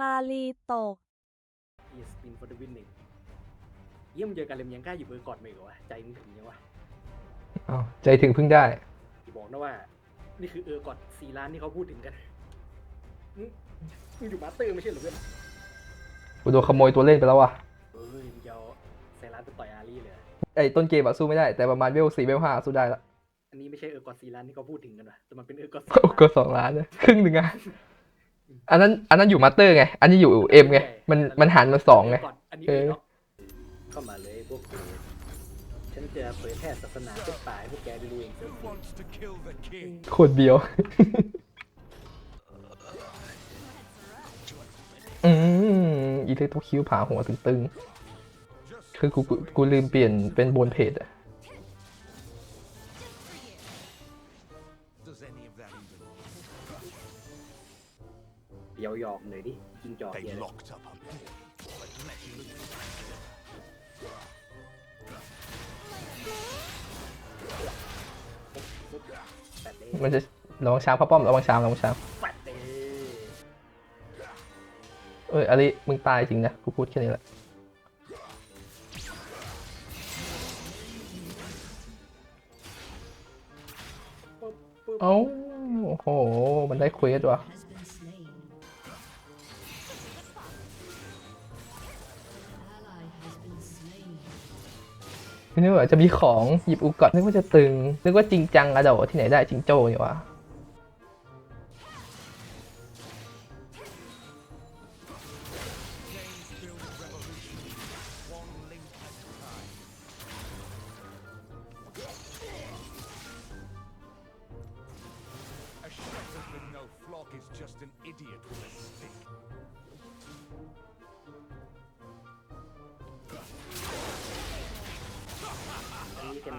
มาลีตกอีสปินฟอร์ดวินหนึ่งเยี่ยมงเจอกันเลยมงยังกล้าหยิบเบอร์กอดมาอีกเหรอวะใจมึงถึงยังวะอ้าวใจถึงพึ่งได้ อย่าบอกนะว่า นี่คือเออร์กอดสี่ล้านที่เขาพูดถึงกันมึงมึงอยู่มาสเตอร์ไม่ใช่เหรอเพื่อนกูโดนขโมยตัวเล่นไปแล้วว่ะเอ้ยมึงจะเอาไซรัสไปต่อยอารีเลยเหรอไอ้ต้นเกมอะสู้ไม่ได้ แต่ประมาณเวลสี่เวลห้าสู้ได้ละอันนี้ไม่ใช่เออร์กอดสี่ล้านที่เขาพูดถึงกันวะแต่มันเป็นเออร์กอดก็สองล้านนะครึ่งหนึ่งอะ อันนั้นอันนั้นอยู่มาสเตอร์ไง อันนี้อยู่เอ็มไง มันมันหันมาสองไงเร์กอดอันนี้เอเออ เนาะเข้ามาเลยพวกกูฉันจะเผยแพร่ศาสนาทุกป่าให้พวกแกได้รู้เองเถอะ wants to kill the king. โคตรเบียว อืมอีเล็กโตคิวผาหัวตึงๆ คือกูกูกูลืมเปลี่ยนเป็นบนเพจอะ เดี๋ยวหยอกหน่อยดิจริงจอก They เหี้ยเลย locked up a boy, but let loose. แปดเด้มันจะระวังช้างพ่อป้อมระวังช้างระวังช้างแปดเด้เอ้ยอะไรมึงตายจริงนะกูพูดแค่นี้แหละปุ๊บปุ๊บเอ้าโอ้โหมันได้เควสว่ะ has นึกว่าจะมีของหยิบอุกัดนึกว่าจะตึงนึกว่าจริงจังอะเดาที่ไหนได้จริงโจ้นี่วะ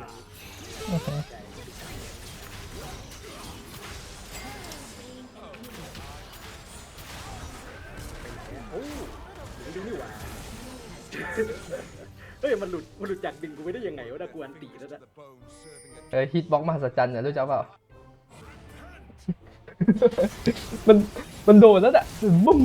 อันนี้เป็นหนังอือฮึใช่โอ้ยดูนี่หว่าเฮ้ยมันหลุดมันหลุดจากดึงกูไปได้ยังไงวะนะกูอันตีแล้วนะ The bone serving a เออฮิตบ็อกมหัศจรรย์เนี่ยรู้จักเปล่า มันมันโดนแล้วอะบุ้ม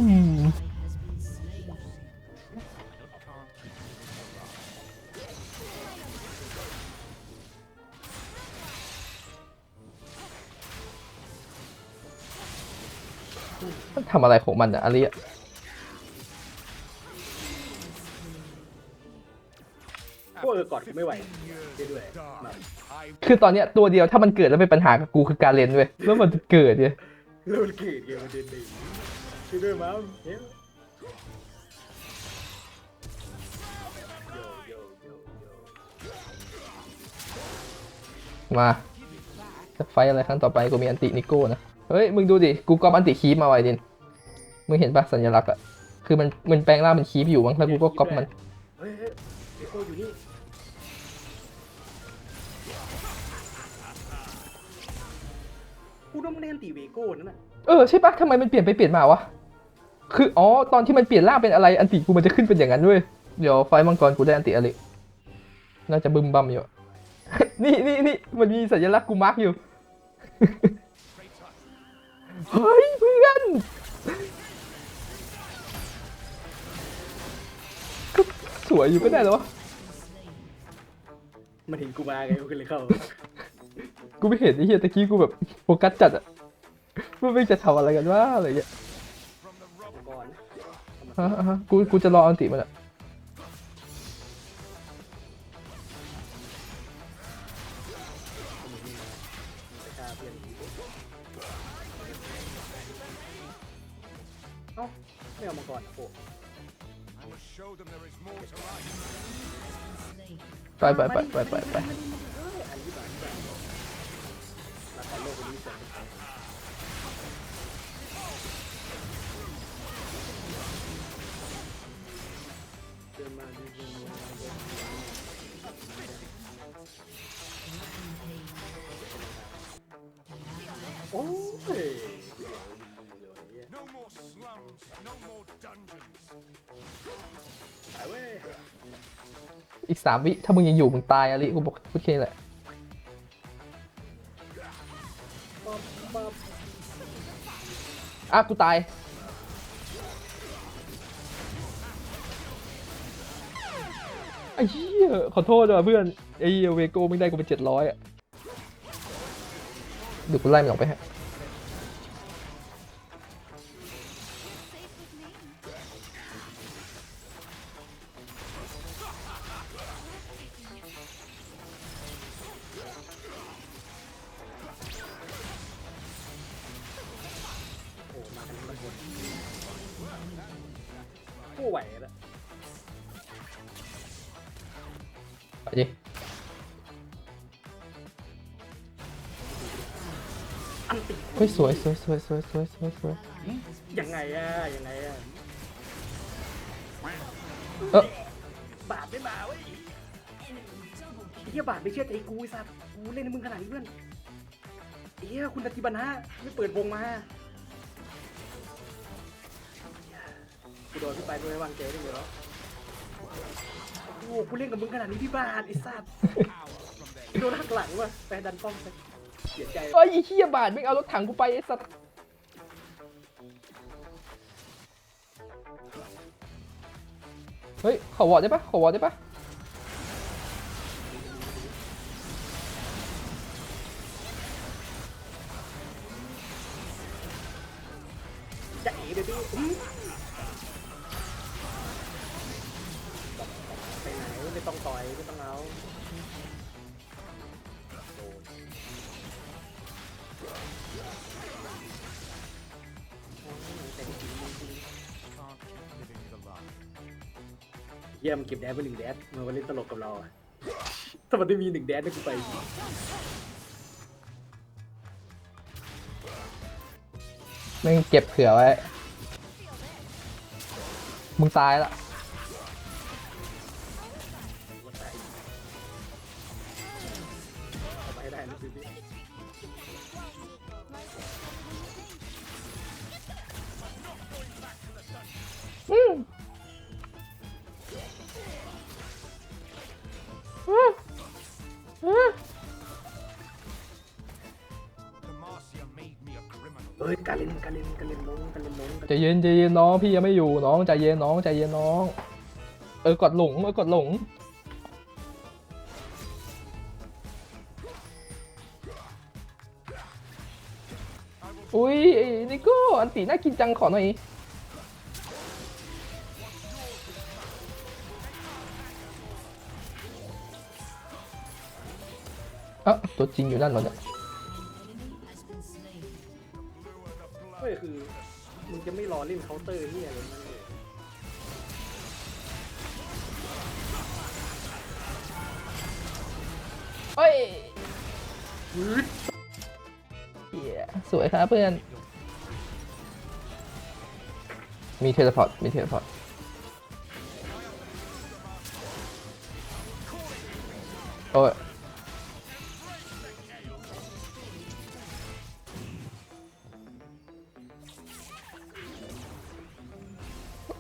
ทำอะไรของมันอะอะไรอะพวกเออกอดกูไม่ไหวได้ด้วยมา I คือตอนเนี้ยตัวเดียวถ้ามันเกิดแล้วเป็นปัญหากับกูคือการเรียนเว้ยแล้วมันจะเกิดเนี่ยแล้วมันเกิดเกมมันเดินดีช่วยด้วยมั้งเฮ้ยโยโยโยโยมาจะไฟท์อะไรครั้งต่อไปกูมีอันตินิโก้นะ เฮ้ย มึงดูดิ กูก๊อปอันติคีปมาไว้ดิน มึงเห็นปะสัญลักษณ์อะคือมันมันแปลงร่างเป็นคีปอยู่มั้งแล้วกูก็ก๊อปมันเฮ้ยเฮ้ยเฮ้ยโก้อยู่นี่กูต้องเล่นตีเวโก้นั่นน่ะเออใช่ปะทำไมมันเปลี่ยนไปเปลี่ยนมาวะคืออ๋อตอนที่มันเปลี่ยนร่างเป็นอะไรอันติกูมันจะขึ้นเป็นอย่างนั้นด้วยเดี๋ยวไฟท์มังกรกูได้อันติอะไรน่าจะบึมบัมอยู่นี่นี่นี่มันมีสัญลักษณ์กูมาร์กอยู่เฮ้ยเพื่อน สวยอยู่ก็ได้แล้ววะมันเห็นกูมาไงกูก็เลยเข้ากูไม่เห็นไอ้เหี้ยตะกี้กูแบบโฟกัสจัดอะว่าไม่งจะทำอะไรกันวะอะไรเงี้ยก่อนฮะฮะกูกูจะรออันติมันอะไปฆ่าเพื่อนเอ้าไม่เอามาก่อนโอ้ I must show them there is more to life. Slain. ไปไปไปไปไปไปอันนี้แบบแบบละครโลกนี้จะเป็นของเดินมาดีๆโอ้ย No more slums, no more dungeons. อีกสามวิ ถ้ามึงยังอยู่มึงตายอะลิกูบอกพูดแค่แหละปั๊บอะกูตาย ไอ้เหี้ยขอโทษด้วยเพื่อนไอ้เหี้วโก้ม่ได้กูไปเจ็ดร้อยอะเดี๋ยวกูไล่มันออกไปฮะ ติเฮ้ยสวยสวยสวยสวยสวยสวยสวยยังไงอะยังไงอะเออบาดไม่มาเว้ยเฮียบาดไม่เชื่อใจกูไอ้สัตว์กูเล่นในมึงขนาดนี้เพื่อนเฮียคุณนาทีบันฮะไม่เปิดวงมากูโดนพี่ไปด้วยวางใจได้เหรอโอ้โหกูเล่นกับมึงขนาดนี้พี่บาดไอ้สัตว์โดนหักหลังว่ะแฟนดันป้อมไป เสียใจเอ้ยไอ้เหี้ยบาทไม่งเอารถถังกูไปไอ้สัตว์เฮ้ยขอวอร์ดได้ปะขอวอร์ดได้ปะจะเอ๋เบบี้อื้อไปไหนไม่ต้องต่อยไม่ต้องเอา เยี่ยมเก็บแดนไปหนึ่งแดนมาวันเล่นตลกกับเราอะถ้ามันได้มีหนึ่งแดนนะกูไป แม่งเก็บเผื่อไว้ มึงตายละ เอาไปให้ได้นะพี่ เอ้ยการเล่นการเล่นการเล่นมงการเล่นมงใจเย็นใจเย็นน้องพี่ยังไม่อยู่น้องใจเย็นน้องใจเย็นน้อง เออกดหลงเออกดหลงอุ้ยนิโก้อันตีน่ากินจังขอหน่อยอะตัวจริงอยู่นั่นเหรอเนี่ย จะไม่รอเล่นเคาน์เตอร์ที่อะไรนั่นเลยเฮ้ยเหี้ยสวยครับเพื่อน มีเทเลพอร์ต มีเทเลพอร์ต โอ้ย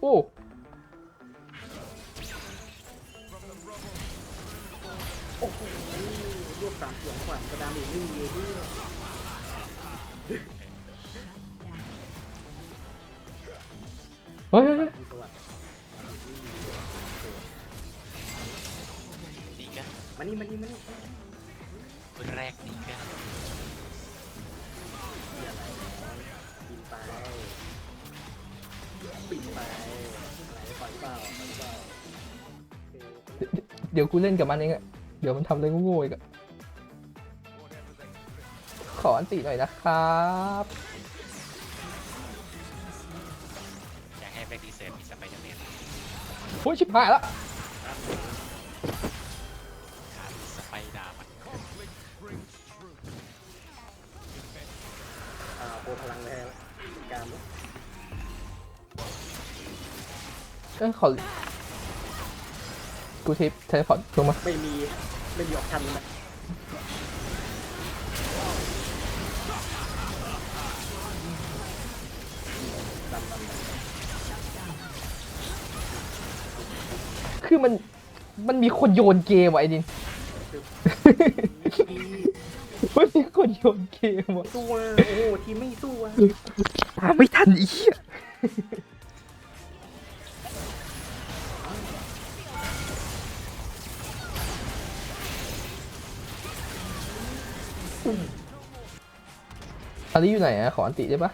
อ้โอ้โหรวบสามเสียงขวัญกระดามอีกไม่มีเลยที่เฮ้ยเฮ้ยเฮ้ยมีสวัสดิ์นี่ก็มานี่มานี่มานี่คนแรกนี่ก็บินไป ปิดไปอะไรปล่อยเปล่าปล่อยเปล่าโอเคเดี๋ยวกูเล่นกับมันเองอะเดี๋ยวมันทำอะไรโง่ๆอีกอะขออันติหน่อยนะครับอยากให้แบ็กดีเซอร์มีสไปเดอร์แมนโอ้ยชิบหายละ อ้ยขอกูทิปเทเลพอร์ตลงมาไม่มีไม่มีออกทันนะดันดันดันคือมันมันมีคนโยนเกมว่ะไอ้ดิน มันมีคนโยนเกมว่ะสู้อะโอ้โหทีมไม่สู้อะ ตามไม่ทันอีกอ่ อาริอยู่ไหนอะขออันติได้ปะ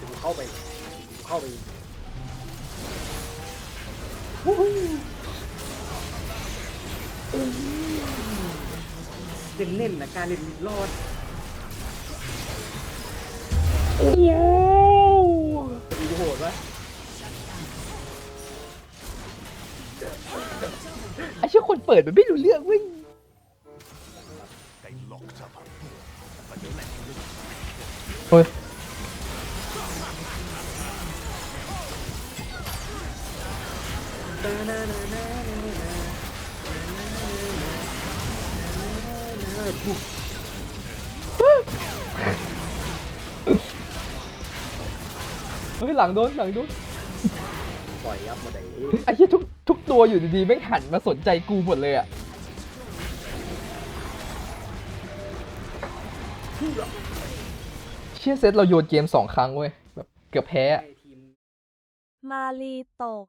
กูเข้าไปกูเข้าไปเล่นเล่นๆนะการเล่นรอดโอ้ดูโหดวะไอเชี่ยคนเปิดมันไม่รู้เรื่องเว้ย โอ้ยเฮ้ยหลังโดนหลังโดนปล่อยยับมาได้ไอ้เหี้ยทุกทุกตัวอยู่ดีๆแม่งหันมาสนใจกูหมดเลยอะ เชี่ยเซตเราโยนเกมสองครั้งเว้ยแบบเกือบแพ้ มาลีตก